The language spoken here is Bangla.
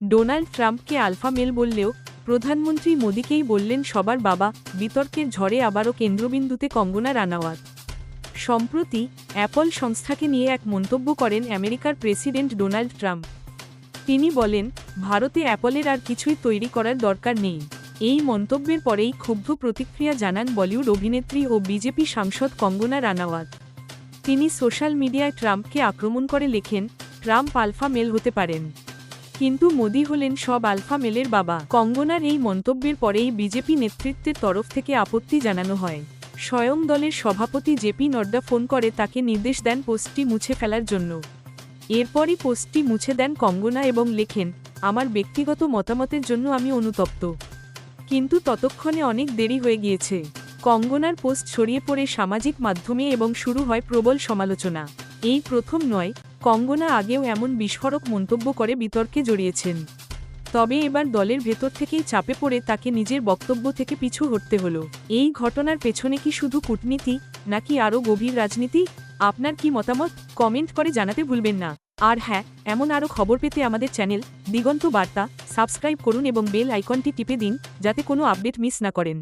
ডোনাল্ড ট্রাম্পকে আলফা মেল বললেও প্রধানমন্ত্রী মোদীকেই বললেন সবার বাবা, বিতর্কের ঝড়ে আবারও কেন্দ্রবিন্দুতে কঙ্গনা রানাওয়াত। সম্প্রতি অ্যাপল সংস্থাকে নিয়ে এক মন্তব্য করেন আমেরিকার প্রেসিডেন্ট ডোনাল্ড ট্রাম্প। তিনি বলেন, ভারতে অ্যাপলের আর কিছুই তৈরি করার দরকার নেই। এই মন্তব্যের পরেই ক্ষুব্ধ প্রতিক্রিয়া জানান বলিউড অভিনেত্রী ও বিজেপি সাংসদ কঙ্গনা রানাওয়াত। তিনি সোশ্যাল মিডিয়ায় ট্রাম্পকে আক্রমণ করে লেখেন, ট্রাম্প আলফা মেল হতে পারেন। কিন্তু মোদি হলেন সব আলফা মেলের বাবা। কঙ্গনার এই মন্তব্যের পরেই বিজেপি নেতৃত্বের তরফ থেকে আপত্তি জানানো হয়। স্বয়ং দলের সভাপতি জেপি নড্ডা ফোন করে তাকে নির্দেশ দেন পোস্টটি মুছে ফেলার জন্য। এরপরই পোস্টটি মুছে দেন কঙ্গনা এবং লেখেন, আমার ব্যক্তিগত মতামতের জন্য আমি অনুতপ্ত। কিন্তু ততক্ষণে অনেক দেরি হয়ে গিয়েছে কঙ্গনার পোস্ট ছড়িয়ে পড়ে সামাজিক মাধ্যমে এবং শুরু হয় প্রবল সমালোচনা। এই প্রথম নয় কঙ্গনা আগেও এমন বিস্ফোরক মন্তব্য করে বিতর্কে জড়িয়েছেন। তবে এবার দলের ভেতর থেকেই চাপে পড়ে তাকে নিজের বক্তব্য থেকে পিছু হটতে হলো। এই ঘটনার পেছনে কি শুধু কূটনীতি, নাকি আরও গভীর রাজনীতি? আপনার কি মতামত? কমেন্ট করে জানাতে ভুলবেন না। আর হ্যাঁ এমন আরও খবর পেতে আমাদের চ্যানেল দিগন্ত বার্তা সাবস্ক্রাইব করুন এবং বেল আইকনটি টিপে দিন, যাতে কোনো আপডেট মিস না করেন।